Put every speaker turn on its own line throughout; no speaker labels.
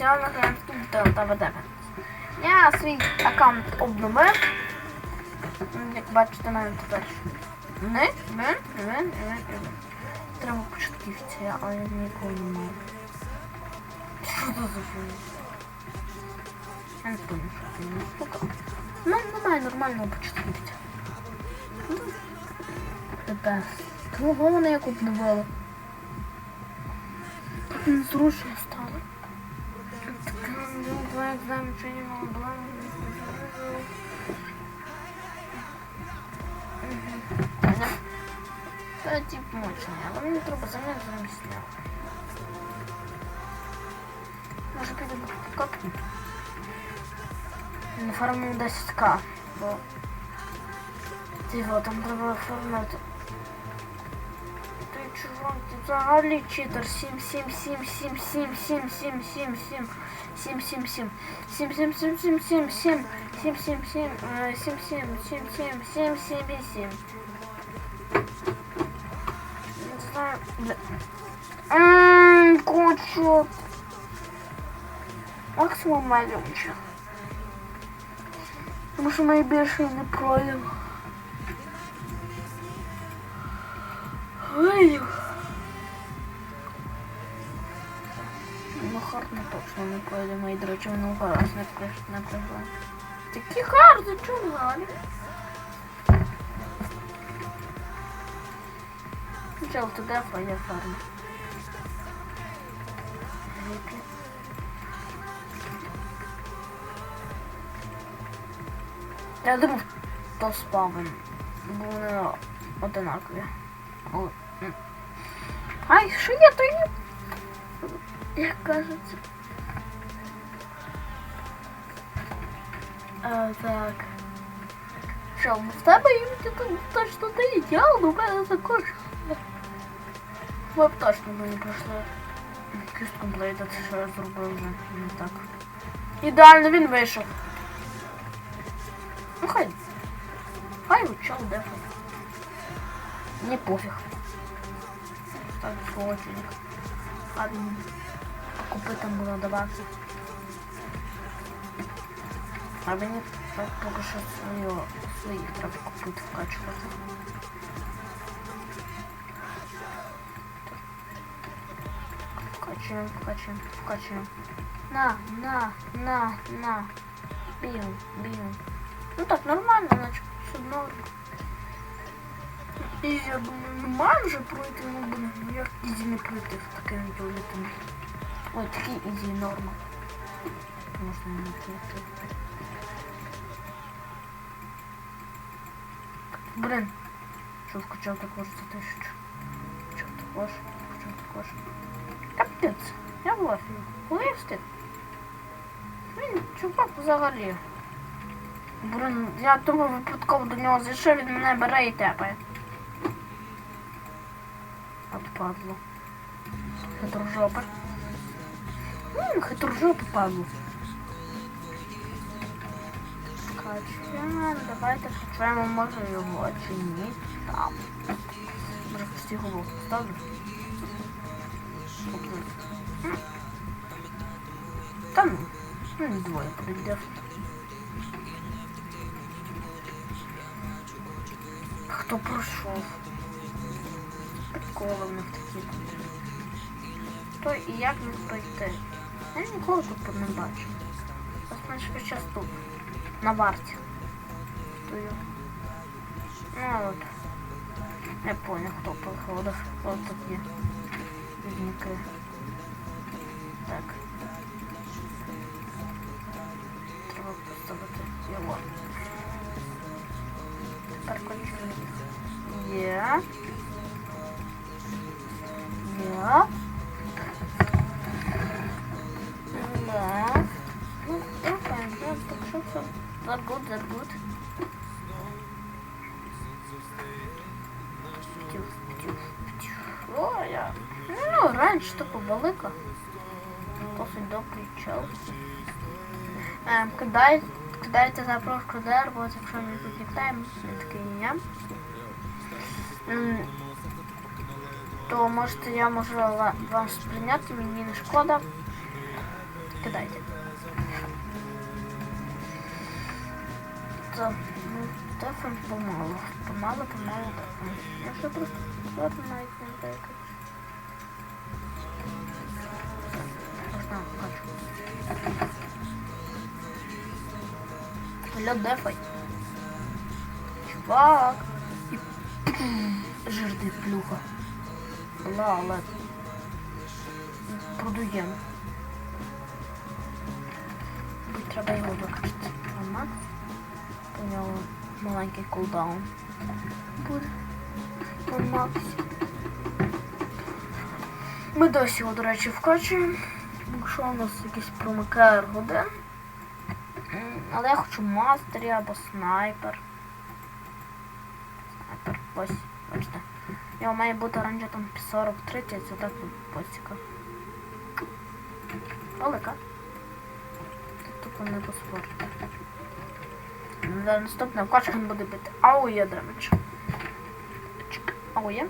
професіональний громадський та ТВД. Я свій аккаунт обновив. Як бачите, навіть тепер. Не, не, не, не. Треба початківця, але я нікого не маю. Що це за фігня? Я не пам'ятаю, що це не штука. Ну, немає нормального початківця. Тепер. Тому головне як обновила. Так незручно стало. Ну, два екзамени, чи не мало, два. Та тип мощний, але мені треба замість замість нього. Може підемо копнути. На фарму 10к, бо Тихо, там треба оформити. Ти чувак, ти взагалі читер. 7, 7, 7, 7, 7, 7, 7, 7, 7, 7, 7, 7, 7, 7, 7, 7, 7, 7, 7, 7, 7, 7, 7, 7, 7, 7, 7 і 7. Не знаю, бля. Ммм, кучу. Максимум малюнчик. Тому що найбільше не пройдемо. Ой. Ну, хард точно не пройдемо, і, до речі, много не. Не пройшли. Такі харди, чого взагалі? Чел, ти дефа, я думав, то спавен. Бо вони одинакові. Але, м. Ай, що я то є? Як кажеться. А, так. Що, ну в тебе іноді там точно не ідеально, у мене також. Ви б точно би не пройшли. Кіст комплейта, це що я зробив вже не так. Ідеально він вийшов. Ну хай. Хай учел дефа. Мне пофиг. Так, свого денег. Ладно. Купи там буду давати. А мені так поки що своє, своїх треба купити вкачувати. Вкачуємо, вкачуємо, вкачуємо. На, на, на, на. Бігом, бігом. Ну так, нормально, значить, все норм. І я думаю, ну майже пройти, ну блин, ну як ізі не пройти в таке відео Ой, такі ізі норма. Можна не пройти. Блин, що вкачав також за тисячу. Вкачав також, вкачав також. Капець, я в лафі. Коли я встиг? Він чувак взагалі. Блин, я думаю, випадково до нього зайшов, він мене бере і тепає. Падло. Хитрожопа. Ммм, хитрожопа падло. Качаємо, давайте качаємо, може його чи ні. Там. Може почти голову поставлю. Та ну, ну не двоє прийде. Хто пройшов? Приколи в них такі. То і як не пройти? Я ніколи тут не бачу. Ось менше час тут. На варті. Стою. Ну от. Я понял, хто приходив. Ось тут є. Бідняки. Так. Треба поставити його. Тепер кончуємо. Є. Є. Да. Ну, я пойду, так що все. Заргут, заргут. Птюх, птюх, птюх. О, я. Ну, раніше то побалика. Досить добрий чел. Ем, тут не такий я. М, То можете я можу вам сприйняти, мені не шкода. Кидайте. Так, ну, дефаємо помалу. Помалу, помалу дефаємо. Я ще просто ладно навіть не декаю. Можна хочу. Алло, дефай. Чувак. І жирний плюха. Була, але продуємо. Мабуть, треба його викачати. А у нього маленький кулдаун. Буде Максі. Ми досі його, до речі, вкачуємо. Якщо у нас якийсь промикає годин. Але я хочу мастері або снайпер. Снайпер, ось, бачите. У нього має бути ранжа там 40-30, це так посіка. Велика. Тут тупо не поспорити. За наступне вкачка він буде бити. Аує демедж. Чик. Аує.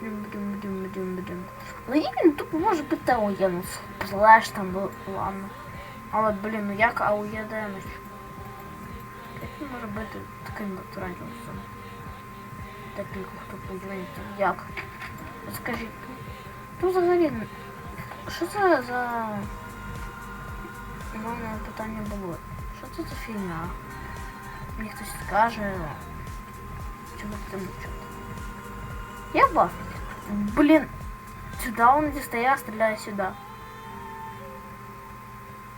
Дум-дум-дум-дум-дум. Але як він тупо може бити аує, ну сплеш там, ну, ладно. Але, блін, ну як аує демедж? Як він може бити таким ранжем? Декілька хто подивиться. Як? Скажіть. Ну взагалі, ну, що це за... У мене питання було. Що це за фігня? Мені хтось скаже. Чого ти мовчати? Я бафик. Блін. Сюди він дістає, а стріляє сюди.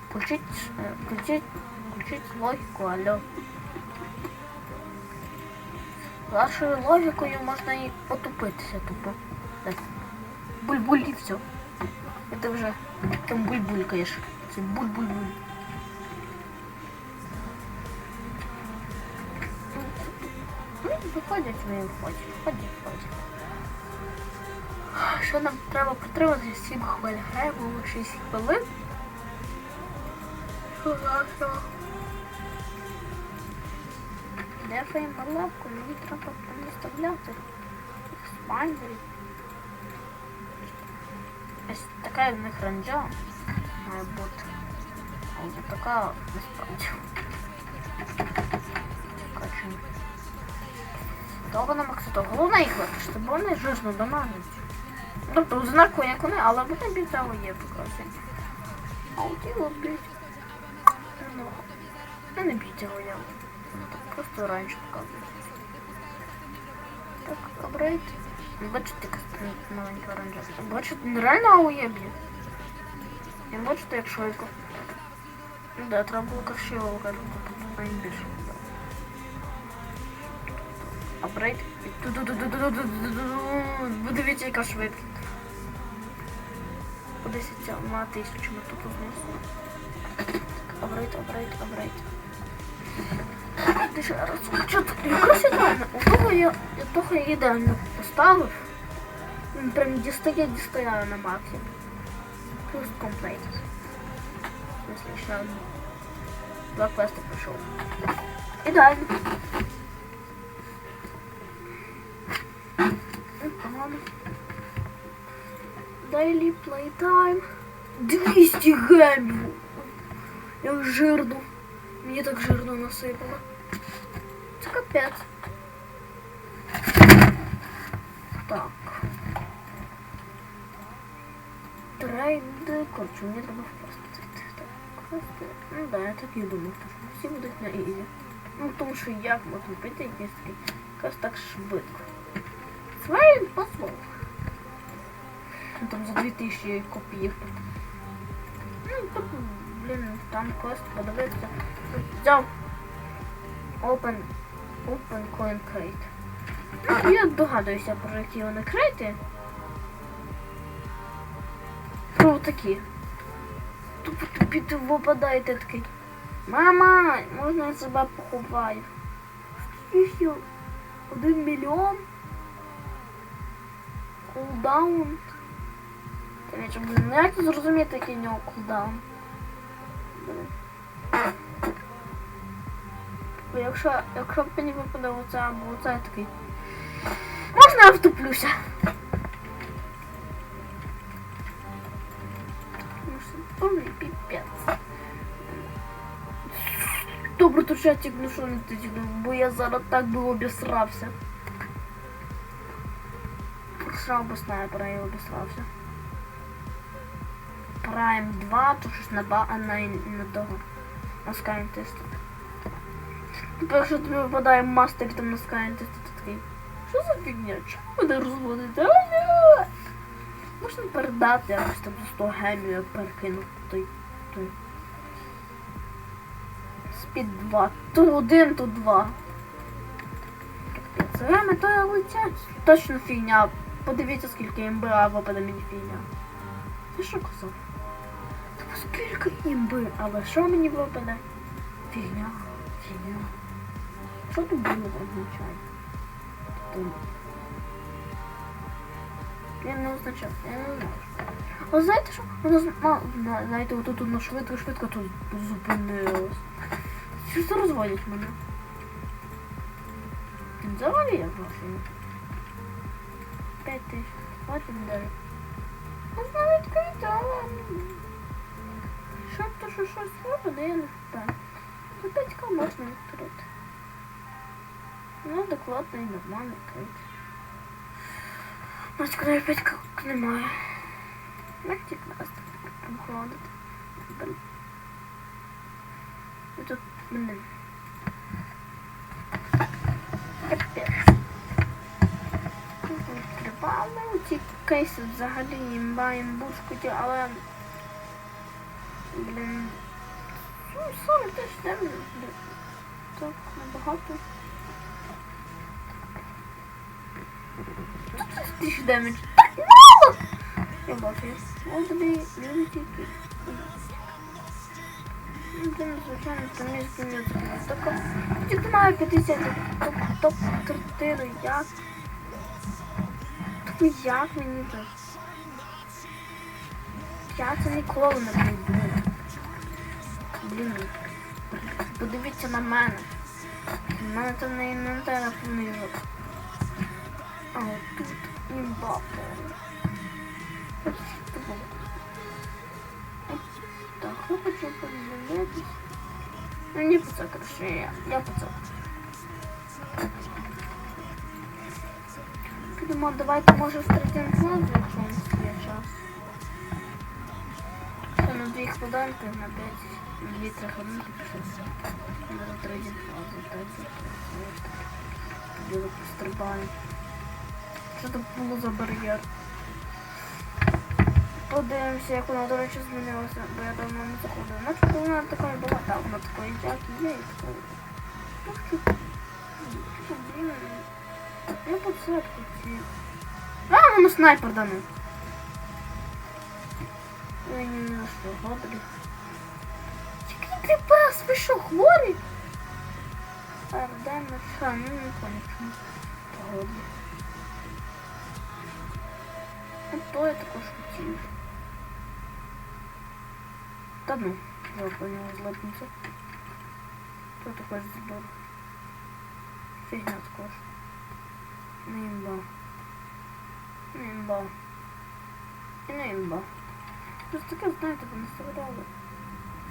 Включить, включить, включить логіку, алло. Вашою логікою можна і потупитися тупо. Так. Буль-буль і все. І ти вже там буль-булькаєш. Це буль-буль-буль. Ну, виходять вони виходять, виходять, виходять. Що нам треба протримати 7 хвилин? Граємо 6 хвилин. Дефаємо лапку, мені треба не вставляти. Спайдерів. Ось така в них ранджа має бути. А от така насправді. Качаємо. Того на максу, головне їх виключити, бо вони жирно дамажуть. Тобто знаку як вони, але вони від є прекрасні. А от його б'ють. Ну, ну не б'ють його я. Так просто оранжевий ну, показує. Так, апгрейд. Бачите, як маленький оранжевий. Бачите, ну, реально аує б'є. І бачите, як шойку. Ну, да, треба було красиво виходити, а не більше. Апгрейд. Ви дивіться, яка швидкість. Подивіться, на тут знесу. Апгрейд, апгрейд, апгрейд. Ти ще раз. Що тут? Якраз ідеально. У того я, я того я ідеально поставив. Він прям дістає, дістає на максимум. Плюс комплейт. В смысле, ще один. Два квести пройшов. Ідеально. Непогано. Daily playtime. 200 гемів. Як жирно. Мені так жирно насипало. Це капець. Так. Трейди. Коротше, мені треба впасти. Так, квести. Ну да, я так і думав, що всі будуть на ізі. Ну, тому що як можна піти якийсь такий так швидко. Свайн послов. Ну, Там за 2000 копій. Ну, так, блін, там квест подивився. Взяв Open, Open Coin Crate. Ну, я догадуюся, про які вони крейти. Про такі. Тобі ти випадаєте такий. Мама, можна я себе поховаю? Скільки? Один мільйон? Кулдаун? Блин, ну як зрозуміти, який у нього кулдаун? Блин. Бо якщо, якщо мені випаде оце або оце я такий. Можна я втуплюся? Що повний піпець. Добре, то чатик, ну що не ти бо я зараз так би обісрався. Просрав би снайпера і обісрався. Prime 2, то щось на ба, на, на того. На Skyentist. Тепер, якщо тобі випадає мастер там на Skyentist, ти такий. Що за фігня? Чому мене розводити? Алло! Можна передати якось там за 100 гемів, я перекину той. той. Спід 2. То один, то два. Капець. Геми то я летять. Точно фігня. Подивіться, скільки імби, а випаде мені фігня. Ти що казав? Та скільки імби, але що мені випаде? Фігня, фігня. Що тут було означає? Тут. Я не означав, я не знаю. А знаєте що? Воно знаєте, отут воно швидко, швидко тут зупинилось. Що це розводять мене? Взагалі я гроші. П'ять тисяч. Потім далі. Знаю, відкрити, але... Щоб то, що щось робить, я не впевнена. Ну, 5 можна відкрити. Ну, адекватно і нормально відкрити. Ось коли 5 немає. Як ті класти походити. Блін. І тут, блин. Капець. Відкривали ці кейси взагалі імба, імбушкуті, але... Блін. Ну, 40 тисяч блін. Так, набагато. Тут 30 тисяч демедж. Так мало! Я бачу. Ось тобі люди тільки. Ну, звичайно. Тільки має 50 топ, топ квартири. Як? Тобі як мені тут? Я це ніколи не прийду. Блін. Подивіться на мене. У мене там не інвентаря понижок. А от тут Так, я хочу подивитись. Ну не це, короче, я, я це. Підемо, давайте може встретимо флаг, якщо у нас є час. Ще на дві хвилинки, на п'ять, на дві-три хвилинки пішли. На третій фазу, третій пострибаємо. Що тут було за бар'єр? Подивимося, як вона, до речі, змінилася, бо я давно не заходила. Начебто вона такою була, так, вона такої, як є, і такою. Ну? Що, блін, це хотів. А, воно снайпер даний. Ой, ні, ні, що, гоблі. Який кріпас, ви що, хворі? Ардена, що, ну не понял, чому. Гоблі. Ну, то я також хотів. Та ну, я поняла, злипнуться. То також збор. Фігня також. Не імба. Не імба. І не імба. Щось таке, знаєте, вони вставляли.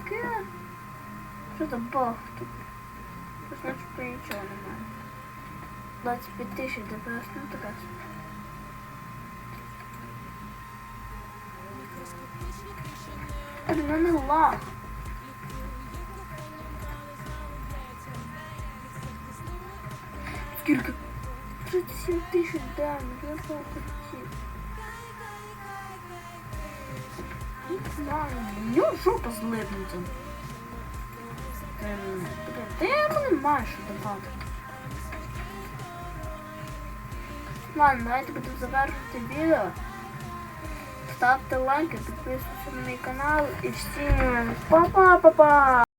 Таке. Що за баг тут? Щось начебто нічого немає. 25 тисяч ДПС, ну таке. Блін, мене лаг. Скільки? 37 тисяч демів, я того хотів. Не знаю, в нього жопа злипнута. Ем, блін, Та я йому не маю що давати. Ладно, давайте будемо завершувати відео. Ставте лайки, підписуйтесь на мій канал і всім па-па-па-па!